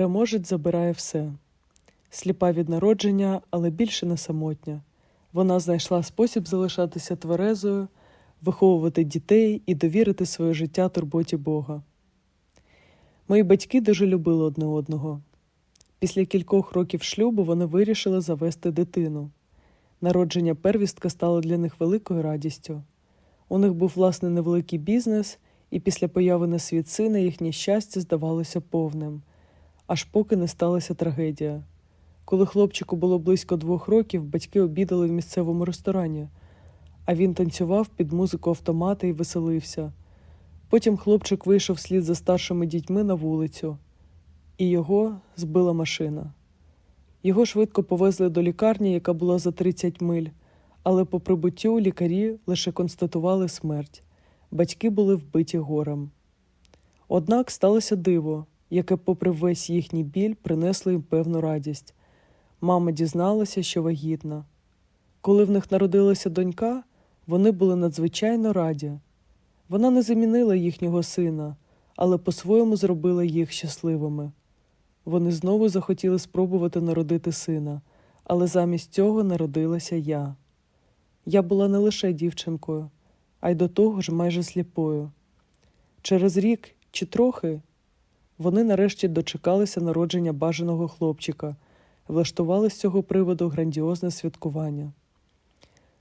Переможець забирає все. Сліпа від народження, але більше не самотня. Вона знайшла спосіб залишатися тверезою, виховувати дітей і довірити своє життя турботі Бога. Мої батьки дуже любили одне одного. Після кількох років шлюбу вони вирішили завести дитину. Народження первістка стало для них великою радістю. У них був власний невеликий бізнес, і після появи на світ сина їхнє щастя здавалося повним, аж поки не сталася трагедія. Коли хлопчику було близько двох років, батьки обідали в місцевому ресторані, а він танцював під музику автомата і веселився. Потім хлопчик вийшов слід за старшими дітьми на вулицю, і його збила машина. Його швидко повезли до лікарні, яка була за 30 миль, але по прибуттю лікарі лише констатували смерть. Батьки були вбиті горем. Однак сталося диво, яке, попри весь їхній біль, принесло їм певну радість. Мама дізналася, що вагітна. Коли в них народилася донька, вони були надзвичайно раді. Вона не замінила їхнього сина, але по-своєму зробила їх щасливими. Вони знову захотіли спробувати народити сина, але замість цього народилася я. Я була не лише дівчинкою, а й до того ж майже сліпою. Через рік чи трохи вони нарешті дочекалися народження бажаного хлопчика, влаштували з цього приводу грандіозне святкування.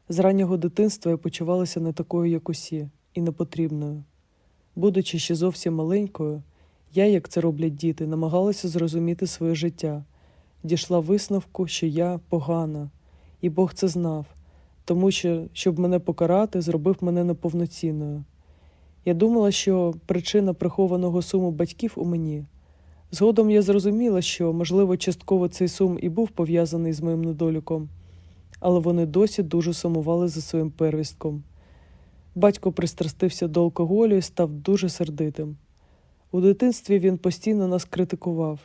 З раннього дитинства я почувалася не такою, як усі, і непотрібною. Будучи ще зовсім маленькою, я, як це роблять діти, намагалася зрозуміти своє життя, дійшла висновку, що я погана, і Бог це знав, тому що, щоб мене покарати, зробив мене неповноцінною. Я думала, що причина прихованого суму батьків у мені. Згодом я зрозуміла, що, можливо, частково цей сум і був пов'язаний з моїм недоліком, але вони досі дуже сумували за своїм первістком. Батько пристрастився до алкоголю і став дуже сердитим. У дитинстві він постійно нас критикував.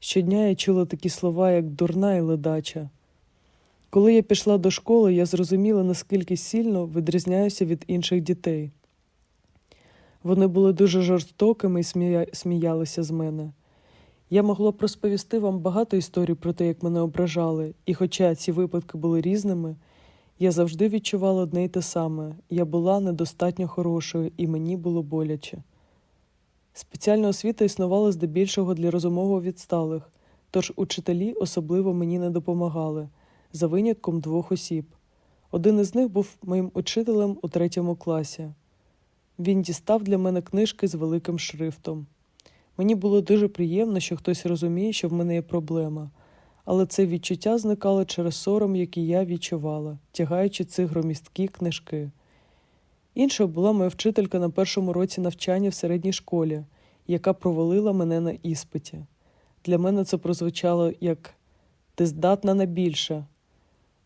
Щодня я чула такі слова, як дурна і ледача. Коли я пішла до школи, я зрозуміла, наскільки сильно відрізняюся від інших дітей. Вони були дуже жорстокими і смія... сміялися з мене. Я могла б розповісти вам багато історій про те, як мене ображали, і хоча ці випадки були різними, я завжди відчувала одне й те саме я була недостатньо хорошою, і мені було боляче. Спеціальна освіта існувала здебільшого для розумово відсталих, тож учителі особливо мені не допомагали, за винятком двох осіб. Один із них був моїм учителем у третьому класі. Він дістав для мене книжки з великим шрифтом. Мені було дуже приємно, що хтось розуміє, що в мене є проблема, але це відчуття зникало через сором, який я відчувала, тягаючи ці громісткі книжки. Іншою була моя вчителька на першому році навчання в середній школі, яка провалила мене на іспиті. Для мене це прозвучало як ти здатна на більше.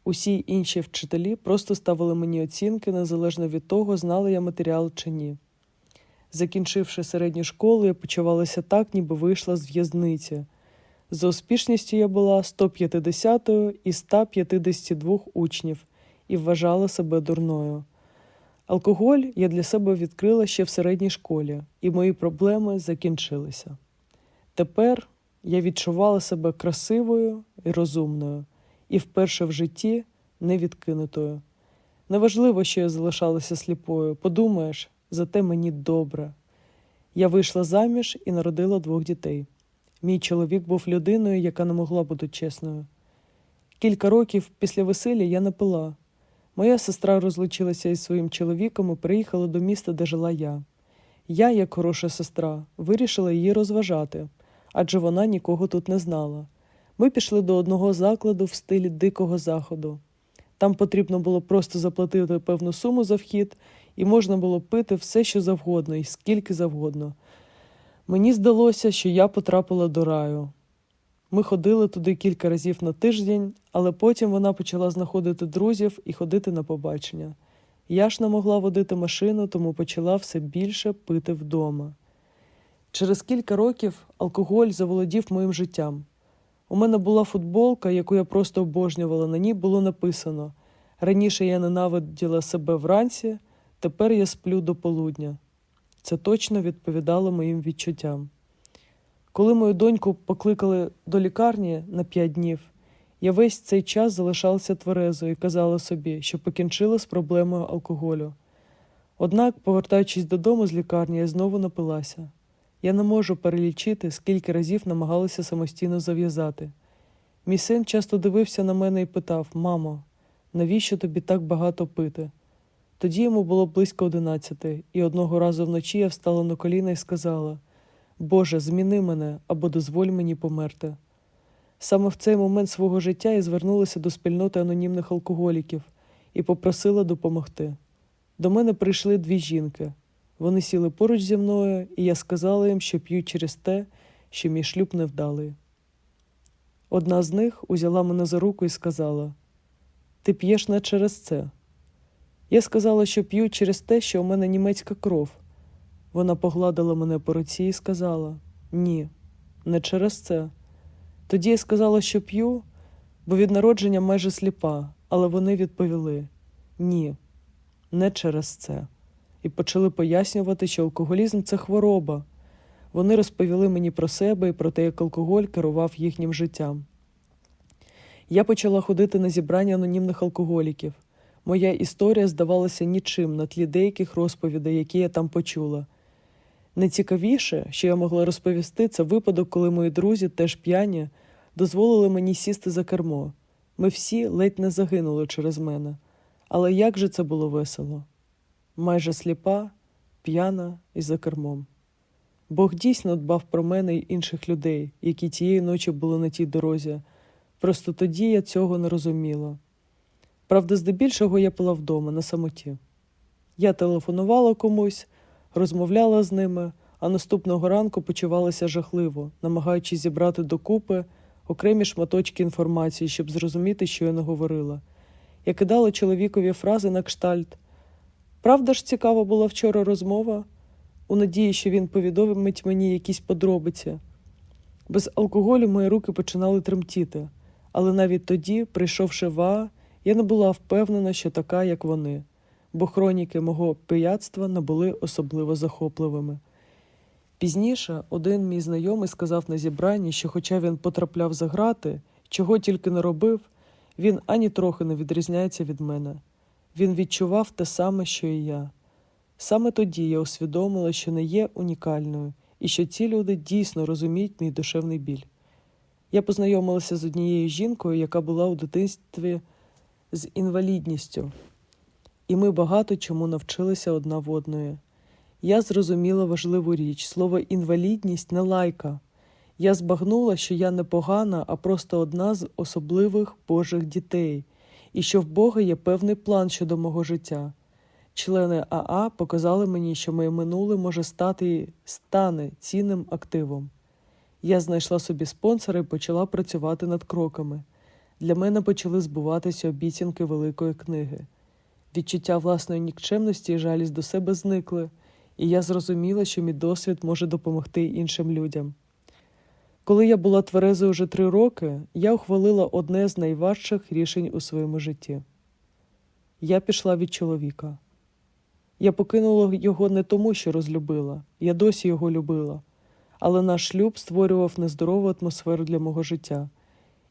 Усі інші вчителі просто ставили мені оцінки незалежно від того, знала я матеріал чи ні. Закінчивши середню школу, я почувалася так, ніби вийшла з в'язниці. За успішністю я була 150-ю із 152 учнів і вважала себе дурною. Алкоголь я для себе відкрила ще в середній школі, і мої проблеми закінчилися. Тепер я відчувала себе красивою і розумною, і вперше в житті невідкинутою. Неважливо, що я залишалася сліпою, подумаєш, зате мені добре. Я вийшла заміж і народила двох дітей. Мій чоловік був людиною, яка не могла бути чесною. Кілька років після весілля я не пила. Моя сестра розлучилася із своїм чоловіком і приїхала до міста, де жила я. Я, як хороша сестра, вирішила її розважати, адже вона нікого тут не знала. Ми пішли до одного закладу в стилі дикого заходу. Там потрібно було просто заплатити певну суму за вхід, і можна було пити все, що завгодно, і скільки завгодно. Мені здалося, що я потрапила до раю. Ми ходили туди кілька разів на тиждень, але потім вона почала знаходити друзів і ходити на побачення. Я ж не могла водити машину, тому почала все більше пити вдома. Через кілька років алкоголь заволодів моїм життям. У мене була футболка, яку я просто обожнювала. На ній було написано: раніше я ненавиділа себе вранці, тепер я сплю до полудня. Це точно відповідало моїм відчуттям. Коли мою доньку покликали до лікарні на п'ять днів, я весь цей час залишалася тверезою і казала собі, що покінчила з проблемою алкоголю. Однак, повертаючись додому з лікарні, я знову напилася. Я не можу перелічити, скільки разів намагалася самостійно зав'язати. Мій син часто дивився на мене і питав: Мамо, навіщо тобі так багато пити? Тоді йому було близько одинадцяти, і одного разу вночі я встала на коліна і сказала: Боже, зміни мене або дозволь мені померти. Саме в цей момент свого життя я звернулася до спільноти анонімних алкоголіків і попросила допомогти. До мене прийшли дві жінки. Вони сіли поруч зі мною, і я сказала їм, що п'ю через те, що мій шлюб невдалий. Одна з них узяла мене за руку і сказала: Ти п'єш не через це. Я сказала, що п'ю через те, що у мене німецька кров. Вона погладила мене по руці і сказала: Ні, не через це. Тоді я сказала, що п'ю, бо від народження майже сліпа, але вони відповіли: Ні, не через це. І почали пояснювати, що алкоголізм це хвороба. Вони розповіли мені про себе і про те, як алкоголь керував їхнім життям. Я почала ходити на зібрання анонімних алкоголіків. Моя історія здавалася нічим на тлі деяких розповідей, які я там почула. Найцікавіше, що я могла розповісти, це випадок, коли мої друзі, теж п'яні, дозволили мені сісти за кермо. Ми всі ледь не загинули через мене. Але як же це було весело? Майже сліпа, п'яна і за кермом. Бог дійсно дбав про мене й інших людей, які тієї ночі були на тій дорозі. Просто тоді я цього не розуміла. Правда, здебільшого я пила вдома на самоті. Я телефонувала комусь, розмовляла з ними, а наступного ранку почувалася жахливо, намагаючись зібрати докупи окремі шматочки інформації, щоб зрозуміти, що я не говорила. Я кидала чоловікові фрази на кштальт. Правда ж цікава була вчора розмова, у надії, що він повідомить мені якісь подробиці. Без алкоголю мої руки починали тремтіти, але навіть тоді, прийшовши в А, я не була впевнена, що така, як вони, бо хроніки мого пияцтва не були особливо захопливими. Пізніше один мій знайомий сказав на зібранні, що, хоча він потрапляв за грати, чого тільки не робив, він ані трохи не відрізняється від мене. Він відчував те саме, що і я. Саме тоді я усвідомила, що не є унікальною і що ці люди дійсно розуміють мій душевний біль. Я познайомилася з однією жінкою, яка була у дитинстві з інвалідністю, і ми багато чому навчилися одна в одної. Я зрозуміла важливу річ слово інвалідність не лайка. Я збагнула, що я не погана, а просто одна з особливих Божих дітей, і що в Бога є певний план щодо мого життя. Члени АА показали мені, що моє минуле може стати і стане цінним активом. Я знайшла собі спонсора і почала працювати над кроками. Для мене почали збуватися обіцянки великої книги. Відчуття власної нікчемності і жалість до себе зникли, і я зрозуміла, що мій досвід може допомогти іншим людям. Коли я була тверезою вже три роки, я ухвалила одне з найважчих рішень у своєму житті. Я пішла від чоловіка. Я покинула його не тому, що розлюбила, я досі його любила, але наш шлюб створював нездорову атмосферу для мого життя,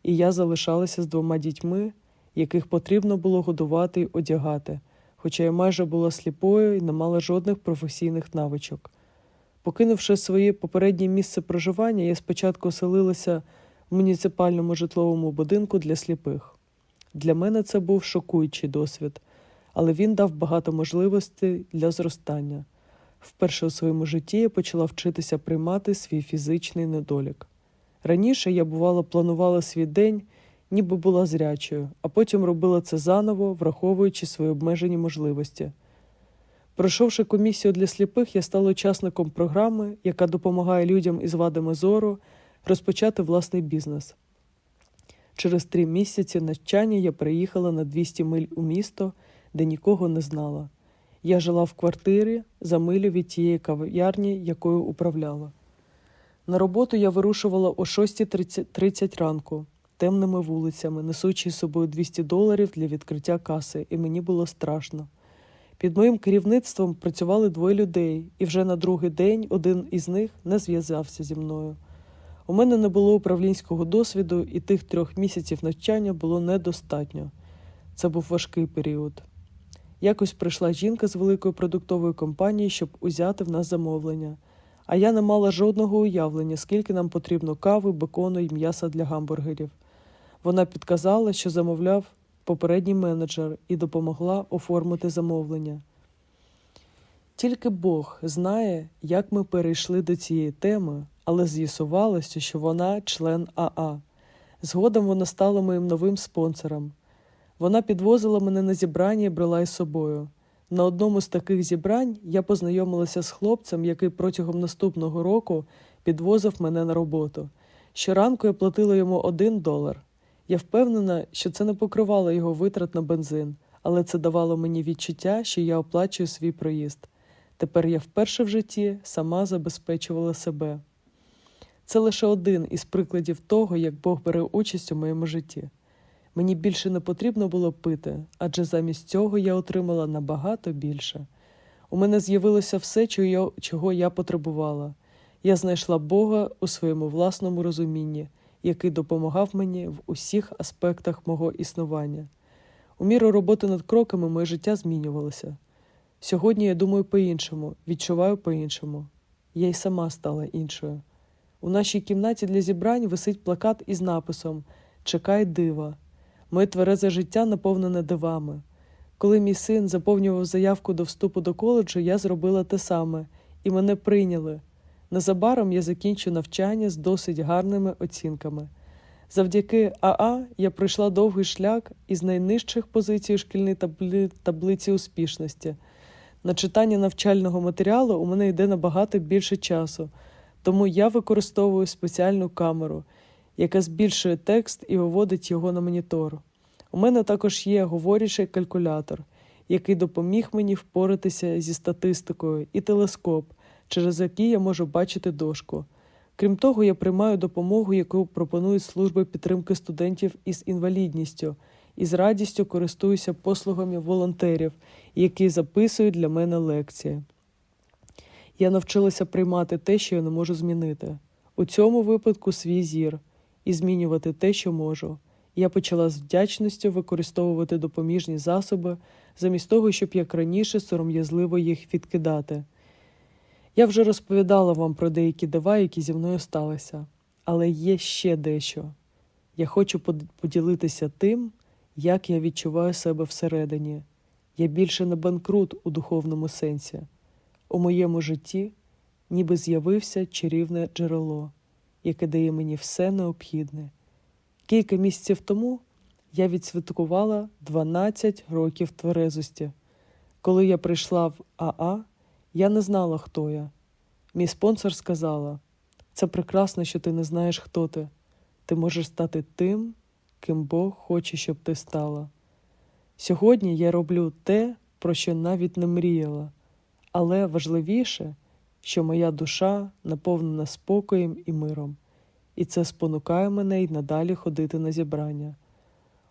і я залишалася з двома дітьми, яких потрібно було годувати й одягати, хоча я майже була сліпою і не мала жодних професійних навичок. Покинувши своє попереднє місце проживання, я спочатку оселилася в муніципальному житловому будинку для сліпих. Для мене це був шокуючий досвід, але він дав багато можливостей для зростання. Вперше у своєму житті я почала вчитися приймати свій фізичний недолік. Раніше я, бувало, планувала свій день, ніби була зрячою, а потім робила це заново, враховуючи свої обмежені можливості. Пройшовши комісію для сліпих, я стала учасником програми, яка допомагає людям із вадами зору розпочати власний бізнес. Через три місяці навчання я приїхала на 200 миль у місто, де нікого не знала. Я жила в квартирі за милю від тієї кав'ярні, якою управляла. На роботу я вирушувала о 6.30 ранку темними вулицями, несучи з собою 200 доларів для відкриття каси, і мені було страшно. Під моїм керівництвом працювали двоє людей, і вже на другий день один із них не зв'язався зі мною. У мене не було управлінського досвіду, і тих трьох місяців навчання було недостатньо. Це був важкий період. Якось прийшла жінка з великої продуктової компанії, щоб узяти в нас замовлення. А я не мала жодного уявлення, скільки нам потрібно кави, бекону і м'яса для гамбургерів. Вона підказала, що замовляв попередній менеджер і допомогла оформити замовлення. Тільки Бог знає, як ми перейшли до цієї теми, але з'ясувалося, що вона член АА. Згодом вона стала моїм новим спонсором. Вона підвозила мене на зібрання і брала із собою. На одному з таких зібрань я познайомилася з хлопцем, який протягом наступного року підвозив мене на роботу. Щоранку я платила йому один долар. Я впевнена, що це не покривало його витрат на бензин, але це давало мені відчуття, що я оплачую свій проїзд. Тепер я вперше в житті сама забезпечувала себе. Це лише один із прикладів того, як Бог бере участь у моєму житті. Мені більше не потрібно було пити, адже замість цього я отримала набагато більше. У мене з'явилося все, чого я, потребувала. Я знайшла Бога у своєму власному розумінні, який допомагав мені в усіх аспектах мого існування. У міру роботи над кроками моє життя змінювалося. Сьогодні я думаю по-іншому, відчуваю по-іншому. Я й сама стала іншою. У нашій кімнаті для зібрань висить плакат із написом Чекай дива. Моє тверезе життя наповнене дивами. Коли мій син заповнював заявку до вступу до коледжу, я зробила те саме, і мене прийняли. Незабаром я закінчу навчання з досить гарними оцінками. Завдяки АА я пройшла довгий шлях із найнижчих позицій у шкільній таблі... таблиці успішності. На читання навчального матеріалу у мене йде набагато більше часу, тому я використовую спеціальну камеру, яка збільшує текст і виводить його на монітор. У мене також є говорячий калькулятор, який допоміг мені впоратися зі статистикою, і телескоп, через який я можу бачити дошку. Крім того, я приймаю допомогу, яку пропонують служби підтримки студентів із інвалідністю, і з радістю користуюся послугами волонтерів, які записують для мене лекції. Я навчилася приймати те, що я не можу змінити. У цьому випадку свій зір і змінювати те, що можу. Я почала з вдячністю використовувати допоміжні засоби, замість того, щоб як раніше сором'язливо їх відкидати. Я вже розповідала вам про деякі дива, які зі мною сталися, але є ще дещо. Я хочу поділитися тим, як я відчуваю себе всередині. Я більше не банкрут у духовному сенсі. У моєму житті ніби з'явився чарівне джерело, яке дає мені все необхідне. Кілька місяців тому я відсвяткувала 12 років тверезості. Коли я прийшла в АА, я не знала, хто я. Мій спонсор сказала: це прекрасно, що ти не знаєш, хто ти. Ти можеш стати тим, ким Бог хоче, щоб ти стала. Сьогодні я роблю те, про що навіть не мріяла, але важливіше, що моя душа наповнена спокоєм і миром, і це спонукає мене й надалі ходити на зібрання.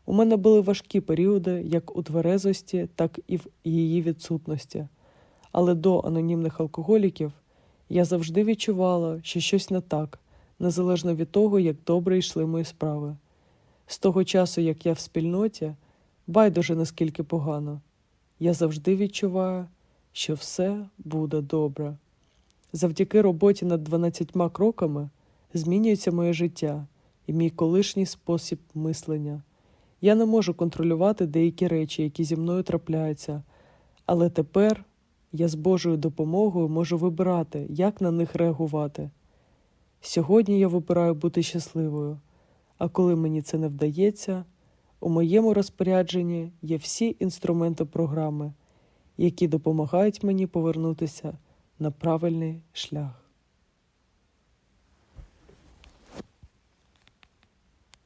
У мене були важкі періоди як у тверезості, так і в її відсутності, але до анонімних алкоголіків я завжди відчувала, що щось не так, незалежно від того, як добре йшли мої справи. З того часу, як я в спільноті, байдуже наскільки погано, я завжди відчуваю, що все буде добре. Завдяки роботі над 12 кроками змінюється моє життя і мій колишній спосіб мислення. Я не можу контролювати деякі речі, які зі мною трапляються, але тепер я з Божою допомогою можу вибирати, як на них реагувати. Сьогодні я вибираю бути щасливою, а коли мені це не вдається, у моєму розпорядженні є всі інструменти програми, які допомагають мені повернутися на правильний шлях.